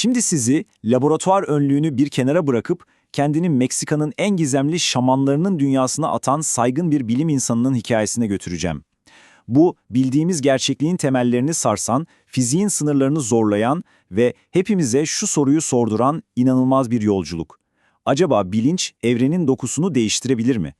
Şimdi sizi laboratuvar önlüğünü bir kenara bırakıp kendini Meksika'nın en gizemli şamanlarının dünyasına atan saygın bir bilim insanının hikayesine götüreceğim. Bu, bildiğimiz gerçekliğin temellerini sarsan, fiziğin sınırlarını zorlayan ve hepimize şu soruyu sorduran inanılmaz bir yolculuk. Acaba bilinç evrenin dokusunu değiştirebilir mi?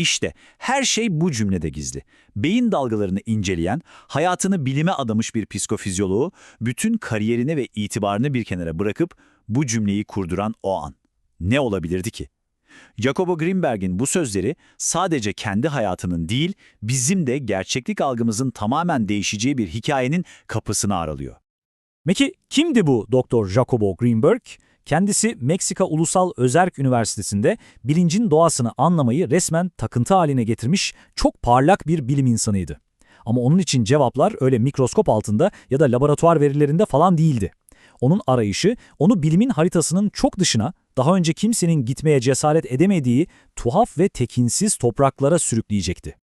İşte her şey bu cümlede gizli. Beyin dalgalarını inceleyen, hayatını bilime adamış bir psikofizyoloğu, bütün kariyerini ve itibarını bir kenara bırakıp bu cümleyi kurduran o an. Ne olabilirdi ki? Jacobo Greenberg'in bu sözleri sadece kendi hayatının değil, bizim de gerçeklik algımızın tamamen değişeceği bir hikayenin kapısını aralıyor. Peki kimdi bu Doktor Jacobo Greenberg? Kendisi Meksika Ulusal Özerk Üniversitesi'nde bilincin doğasını anlamayı resmen takıntı haline getirmiş çok parlak bir bilim insanıydı. Ama onun için cevaplar öyle mikroskop altında ya da laboratuvar verilerinde falan değildi. Onun arayışı onu bilimin haritasının çok dışına, daha önce kimsenin gitmeye cesaret edemediği tuhaf ve tekinsiz topraklara sürükleyecekti.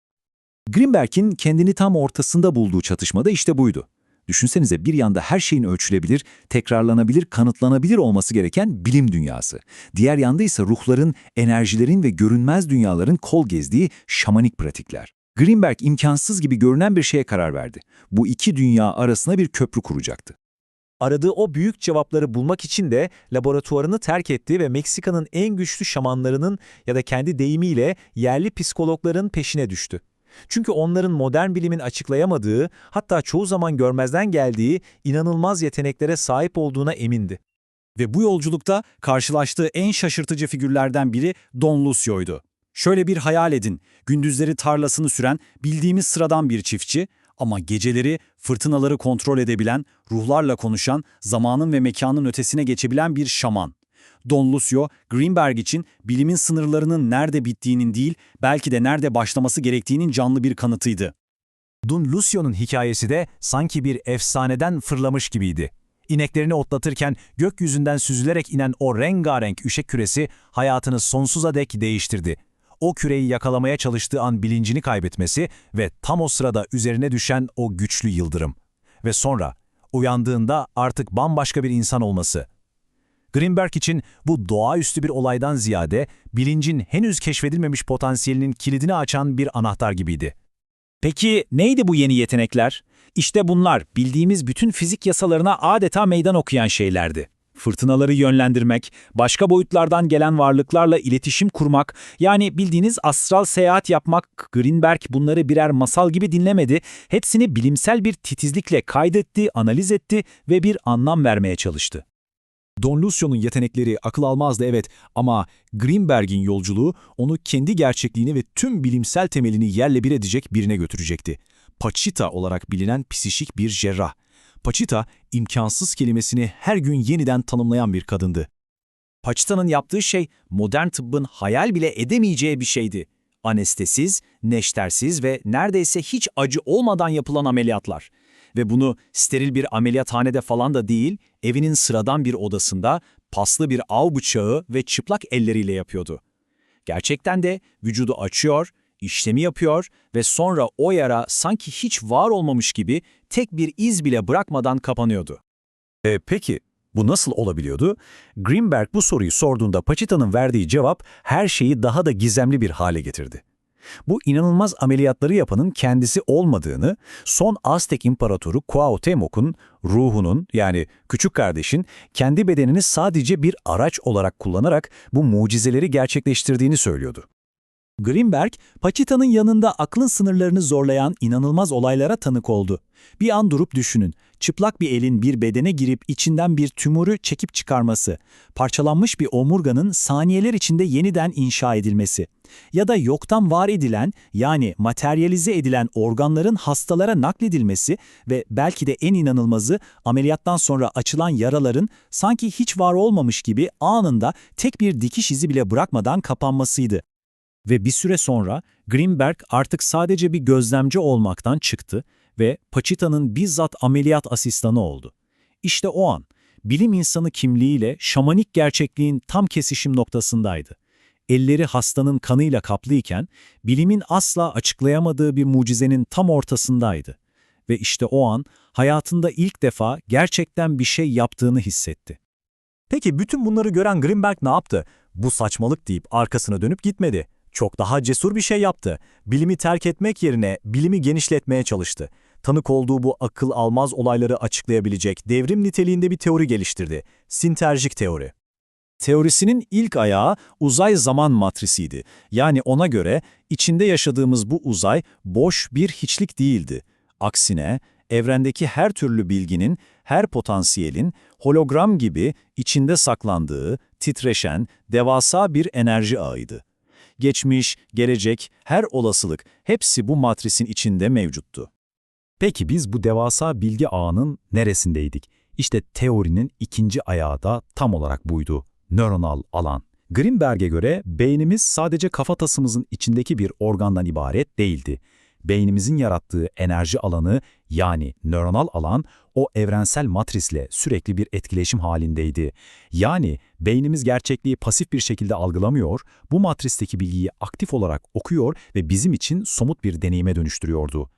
Greenberg'in kendini tam ortasında bulduğu çatışmada işte buydu. Düşünsenize bir yanda her şeyin ölçülebilir, tekrarlanabilir, kanıtlanabilir olması gereken bilim dünyası. Diğer yanda ise ruhların, enerjilerin ve görünmez dünyaların kol gezdiği şamanik pratikler. Greenberg imkansız gibi görünen bir şeye karar verdi. Bu iki dünya arasına bir köprü kuracaktı. Aradığı o büyük cevapları bulmak için de laboratuvarını terk etti ve Meksika'nın en güçlü şamanlarının ya da kendi deyimiyle yerli psikologların peşine düştü. Çünkü onların modern bilimin açıklayamadığı, hatta çoğu zaman görmezden geldiği inanılmaz yeteneklere sahip olduğuna emindi. Ve bu yolculukta karşılaştığı en şaşırtıcı figürlerden biri Don Lucio'ydu. Şöyle bir hayal edin, gündüzleri tarlasını süren bildiğimiz sıradan bir çiftçi ama geceleri fırtınaları kontrol edebilen, ruhlarla konuşan, zamanın ve mekanın ötesine geçebilen bir şaman. Don Lucio, Greenberg için bilimin sınırlarının nerede bittiğinin değil, belki de nerede başlaması gerektiğinin canlı bir kanıtıydı. Don Lucio'nun hikayesi de sanki bir efsaneden fırlamış gibiydi. İneklerini otlatırken gökyüzünden süzülerek inen o rengarenk üşek küresi hayatını sonsuza dek değiştirdi. O küreyi yakalamaya çalıştığı an bilincini kaybetmesi ve tam o sırada üzerine düşen o güçlü yıldırım. Ve sonra uyandığında artık bambaşka bir insan olması. Greenberg için bu doğaüstü bir olaydan ziyade bilincin henüz keşfedilmemiş potansiyelinin kilidini açan bir anahtar gibiydi. Peki neydi bu yeni yetenekler? İşte bunlar bildiğimiz bütün fizik yasalarına adeta meydan okuyan şeylerdi. Fırtınaları yönlendirmek, başka boyutlardan gelen varlıklarla iletişim kurmak, yani bildiğiniz astral seyahat yapmak, Greenberg bunları birer masal gibi dinlemedi, hepsini bilimsel bir titizlikle kaydetti, analiz etti ve bir anlam vermeye çalıştı. Don Lucio'nun yetenekleri akıl almazdı evet ama Greenberg'in yolculuğu onu kendi gerçekliğini ve tüm bilimsel temelini yerle bir edecek birine götürecekti. Pachita olarak bilinen psişik bir cerrah. Pachita, imkansız kelimesini her gün yeniden tanımlayan bir kadındı. Paçita'nın yaptığı şey modern tıbbın hayal bile edemeyeceği bir şeydi. Anestesiz, neştersiz ve neredeyse hiç acı olmadan yapılan ameliyatlar. Ve bunu steril bir ameliyathanede falan da değil, evinin sıradan bir odasında paslı bir av bıçağı ve çıplak elleriyle yapıyordu. Gerçekten de vücudu açıyor, işlemi yapıyor ve sonra o yara sanki hiç var olmamış gibi tek bir iz bile bırakmadan kapanıyordu. E, peki, bu nasıl olabiliyordu? Greenberg bu soruyu sorduğunda Pachita'nın verdiği cevap her şeyi daha da gizemli bir hale getirdi. Bu inanılmaz ameliyatları yapanın kendisi olmadığını, son Aztek İmparatoru Cuauhtémoc'un ruhunun yani küçük kardeşin kendi bedenini sadece bir araç olarak kullanarak bu mucizeleri gerçekleştirdiğini söylüyordu. Greenberg, Pachita'nın yanında aklın sınırlarını zorlayan inanılmaz olaylara tanık oldu. Bir an durup düşünün. Çıplak bir elin bir bedene girip içinden bir tümörü çekip çıkarması, parçalanmış bir omurganın saniyeler içinde yeniden inşa edilmesi ya da yoktan var edilen yani materyalize edilen organların hastalara nakledilmesi ve belki de en inanılmazı ameliyattan sonra açılan yaraların sanki hiç var olmamış gibi anında tek bir dikiş izi bile bırakmadan kapanmasıydı. Ve bir süre sonra Greenberg artık sadece bir gözlemci olmaktan çıktı ve Pachita'nın bizzat ameliyat asistanı oldu. İşte o an bilim insanı kimliğiyle şamanik gerçekliğin tam kesişim noktasındaydı. Elleri hastanın kanıyla kaplıyken bilimin asla açıklayamadığı bir mucizenin tam ortasındaydı. Ve işte o an hayatında ilk defa gerçekten bir şey yaptığını hissetti. Peki bütün bunları gören Greenberg ne yaptı? Bu saçmalık deyip arkasına dönüp gitmedi. Çok daha cesur bir şey yaptı. Bilimi terk etmek yerine bilimi genişletmeye çalıştı. Tanık olduğu bu akıl almaz olayları açıklayabilecek devrim niteliğinde bir teori geliştirdi. Sinterjik teori. Teorisinin ilk ayağı uzay zaman matrisiydi. Yani ona göre içinde yaşadığımız bu uzay boş bir hiçlik değildi. Aksine evrendeki her türlü bilginin, her potansiyelin hologram gibi içinde saklandığı, titreşen, devasa bir enerji ağıydı. Geçmiş, gelecek, her olasılık hepsi bu matrisin içinde mevcuttu. Peki biz bu devasa bilgi ağının neresindeydik? İşte teorinin ikinci ayağı da tam olarak buydu. Nöronal alan. Greenberg'e göre beynimiz sadece kafatasımızın içindeki bir organdan ibaret değildi. Beynimizin yarattığı enerji alanı yani nöronal alan o evrensel matrisle sürekli bir etkileşim halindeydi. Yani beynimiz gerçekliği pasif bir şekilde algılamıyor, bu matristeki bilgiyi aktif olarak okuyor ve bizim için somut bir deneyime dönüştürüyordu.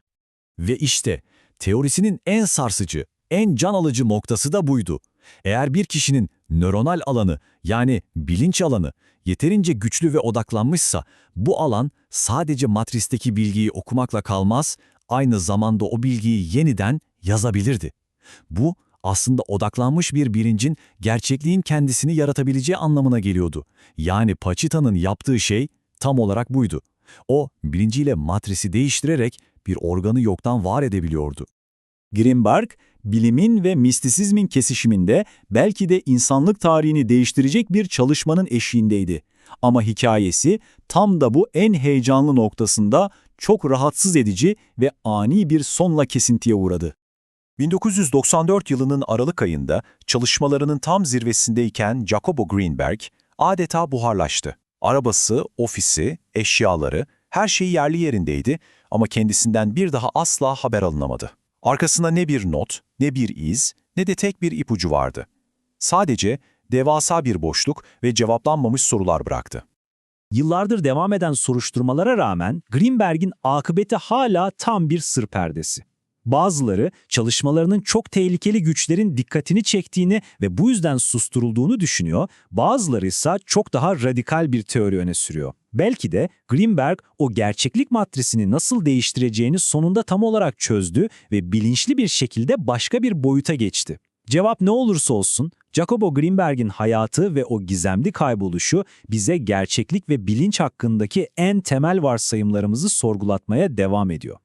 Ve işte teorisinin en sarsıcı, en can alıcı noktası da buydu. Eğer bir kişinin nöronal alanı yani bilinç alanı yeterince güçlü ve odaklanmışsa bu alan sadece matristeki bilgiyi okumakla kalmaz, aynı zamanda o bilgiyi yeniden yazabilirdi. Bu aslında odaklanmış bir bilincin gerçekliğin kendisini yaratabileceği anlamına geliyordu. Yani Pachita'nın yaptığı şey tam olarak buydu. O bilinciyle matrisi değiştirerek bir organı yoktan var edebiliyordu. Greenberg, bilimin ve mistisizmin kesişiminde belki de insanlık tarihini değiştirecek bir çalışmanın eşiğindeydi. Ama hikayesi tam da bu en heyecanlı noktasında çok rahatsız edici ve ani bir sonla kesintiye uğradı. 1994 yılının Aralık ayında çalışmalarının tam zirvesindeyken Jacobo Greenberg adeta buharlaştı. Arabası, ofisi, eşyaları, her şey yerli yerindeydi ama kendisinden bir daha asla haber alınamadı. Arkasında ne bir not, ne bir iz, ne de tek bir ipucu vardı. Sadece devasa bir boşluk ve cevaplanmamış sorular bıraktı. Yıllardır devam eden soruşturmalara rağmen Greenberg'in akıbeti hala tam bir sır perdesi. Bazıları çalışmalarının çok tehlikeli güçlerin dikkatini çektiğini ve bu yüzden susturulduğunu düşünüyor, bazıları ise çok daha radikal bir teori öne sürüyor. Belki de Greenberg o gerçeklik matrisini nasıl değiştireceğini sonunda tam olarak çözdü ve bilinçli bir şekilde başka bir boyuta geçti. Cevap ne olursa olsun, Jacobo Greenberg'in hayatı ve o gizemli kayboluşu bize gerçeklik ve bilinç hakkındaki en temel varsayımlarımızı sorgulatmaya devam ediyor.